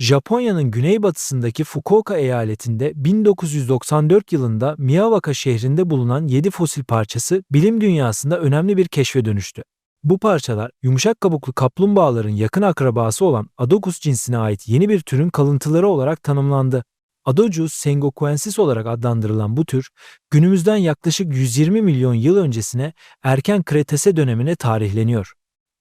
Japonya'nın güneybatısındaki Fukuoka eyaletinde 1994 yılında Miyawaka şehrinde bulunan 7 fosil parçası bilim dünyasında önemli bir keşfe dönüştü. Bu parçalar yumuşak kabuklu kaplumbağaların yakın akrabası olan Adogus cinsine ait yeni bir türün kalıntıları olarak tanımlandı. Adojus sengokuensis olarak adlandırılan bu tür, günümüzden yaklaşık 120 milyon yıl öncesine erken Kretase dönemine tarihleniyor.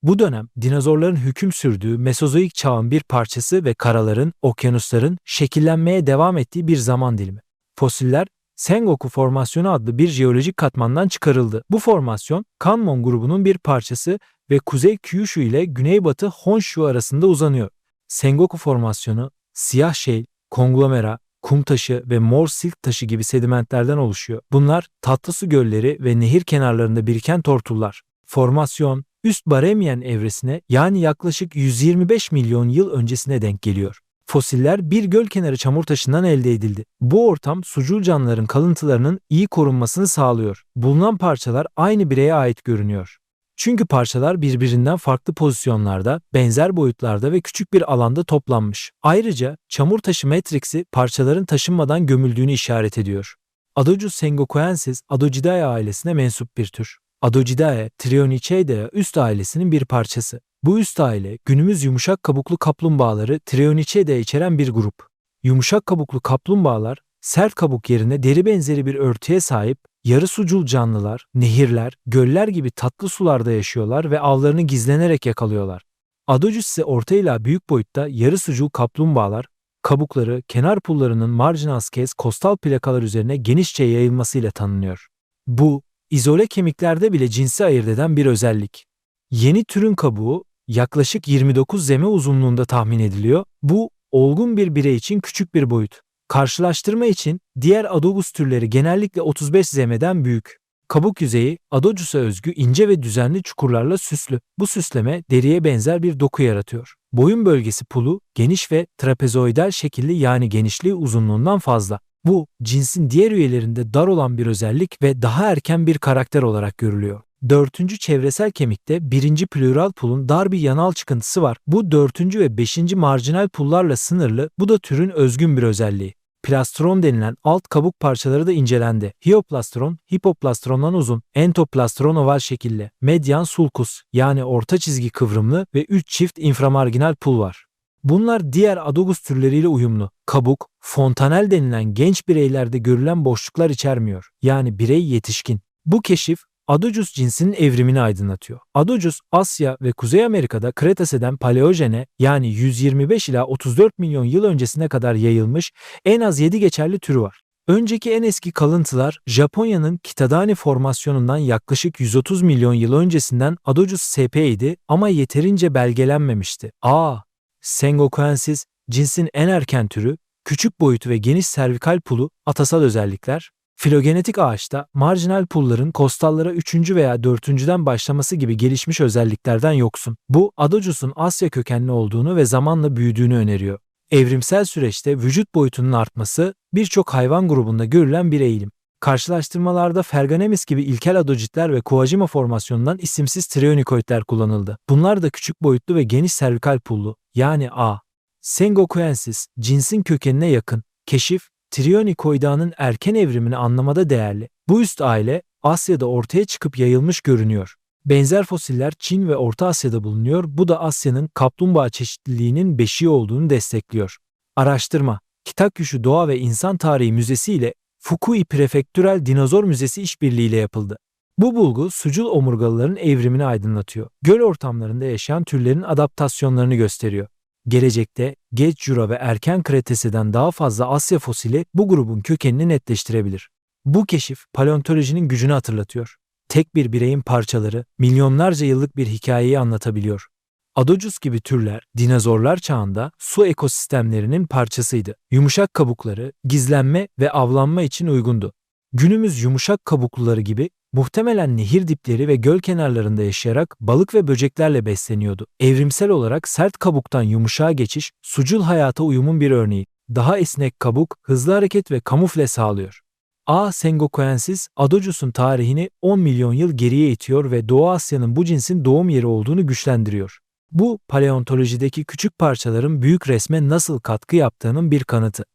Bu dönem dinozorların hüküm sürdüğü Mesozoik çağın bir parçası ve karaların, okyanusların şekillenmeye devam ettiği bir zaman dilimi. Fosiller Sengoku formasyonu adlı bir jeolojik katmandan çıkarıldı. Bu formasyon Kanmon grubunun bir parçası ve Kuzey Kyushu ile Güneybatı Honshu arasında uzanıyor. Sengoku formasyonu siyah şeil, konglomera, kum taşı ve mor silk taşı gibi sedimentlerden oluşuyor. Bunlar tatlı su gölleri ve nehir kenarlarında biriken tortullar. Formasyon üst Baremian evresine yani yaklaşık 125 milyon yıl öncesine denk geliyor. Fosiller bir göl kenarı çamur taşından elde edildi. Bu ortam sucul canlıların kalıntılarının iyi korunmasını sağlıyor. Bulunan parçalar aynı bireye ait görünüyor. Çünkü parçalar birbirinden farklı pozisyonlarda, benzer boyutlarda ve küçük bir alanda toplanmış. Ayrıca çamur taşı metriksi parçaların taşınmadan gömüldüğünü işaret ediyor. Adojus sengokuensis Adocidae ailesine mensup bir tür. Adocidae Trionychidae üst ailesinin bir parçası. Bu üst aile günümüz yumuşak kabuklu kaplumbağaları Trionychidae içeren bir grup. Yumuşak kabuklu kaplumbağalar sert kabuk yerine deri benzeri bir örtüye sahip yarı sucul canlılar, nehirler, göller gibi tatlı sularda yaşıyorlar ve avlarını gizlenerek yakalıyorlar. Adocus ise orta ila büyük boyutta yarı sucul kaplumbağalar, kabukları kenar pullarının marjinal skez kostal plakalar üzerine genişçe yayılmasıyla tanınıyor. Bu, izole kemiklerde bile cinsi ayırt eden bir özellik. Yeni türün kabuğu yaklaşık 29 zeme uzunluğunda tahmin ediliyor. Bu, olgun bir birey için küçük bir boyut. Karşılaştırma için diğer Adogus türleri genellikle 35 zm'den büyük. Kabuk yüzeyi Adogus'a özgü ince ve düzenli çukurlarla süslü. Bu süsleme deriye benzer bir doku yaratıyor. Boyun bölgesi pulu geniş ve trapezoidal şekilli yani genişliği uzunluğundan fazla. Bu cinsin diğer üyelerinde dar olan bir özellik ve daha erken bir karakter olarak görülüyor. Dörtüncü çevresel kemikte birinci pleural pulun dar bir yanal çıkıntısı var. Bu dörtüncü ve beşinci marjinal pullarla sınırlı. Bu da türün özgün bir özelliği. Plastron denilen alt kabuk parçaları da incelendi. Hioplastron, hipoplastrondan uzun, entoplastron oval şekilli, medyan sulcus yani orta çizgi kıvrımlı ve 3 çift inframarginal pul var. Bunlar diğer adogus türleriyle uyumlu. Kabuk, fontanel denilen genç bireylerde görülen boşluklar içermiyor. Yani birey yetişkin. Bu keşif Adocus cinsinin evrimini aydınlatıyor. Adocus Asya ve Kuzey Amerika'da Kretase'den Paleojene yani 125 ila 34 milyon yıl öncesine kadar yayılmış en az 7 geçerli türü var. Önceki en eski kalıntılar Japonya'nın Kitadani formasyonundan yaklaşık 130 milyon yıl öncesinden Adocus sp idi ama yeterince belgelenmemişti. A. Sengokuensis cinsin en erken türü, küçük boyutu ve geniş servikal pulu, atasal özellikler, Filogenetik ağaçta marjinal pulların kostallara 3. veya 4.den başlaması gibi gelişmiş özelliklerden yoksun. Bu Adocus'un Asya kökenli olduğunu ve zamanla büyüdüğünü öneriyor. Evrimsel süreçte vücut boyutunun artması birçok hayvan grubunda görülen bir eğilim. Karşılaştırmalarda Ferganemis gibi ilkel adocitler ve Kawajima formasyonundan isimsiz trionikoidler kullanıldı. Bunlar da küçük boyutlu ve geniş servikal pullu yani A. Sengokuensis cinsin kökenine yakın. Keşif Trionikoida'nın erken evrimini anlamada değerli. Bu üst aile Asya'da ortaya çıkıp yayılmış görünüyor. Benzer fosiller Çin ve Orta Asya'da bulunuyor. Bu da Asya'nın kaplumbağa çeşitliliğinin beşiği olduğunu destekliyor. Araştırma Kitakyushu Doğa ve İnsan Tarihi Müzesi ile Fukui Prefektürel Dinozor Müzesi işbirliğiyle yapıldı. Bu bulgu sucul omurgalıların evrimini aydınlatıyor. Göl ortamlarında yaşayan türlerin adaptasyonlarını gösteriyor. Gelecekte geç Jura ve erken Kretesi'den daha fazla Asya fosili bu grubun kökenini netleştirebilir. Bu keşif paleontolojinin gücünü hatırlatıyor. Tek bir bireyin parçaları milyonlarca yıllık bir hikayeyi anlatabiliyor. Adocus gibi türler dinozorlar çağında su ekosistemlerinin parçasıydı. Yumuşak kabukları gizlenme ve avlanma için uygundu. Günümüz yumuşak kabukluları gibi Muhtemelen nehir dipleri ve göl kenarlarında yaşayarak balık ve böceklerle besleniyordu. Evrimsel olarak sert kabuktan yumuşağa geçiş, sucul hayata uyumun bir örneği. Daha esnek kabuk, hızlı hareket ve kamufle sağlıyor. A. Sengokuensis, Adocus'un tarihini 10 milyon yıl geriye itiyor ve Doğu Asya'nın bu cinsin doğum yeri olduğunu güçlendiriyor. Bu paleontolojideki küçük parçaların büyük resme nasıl katkı yaptığının bir kanıtı.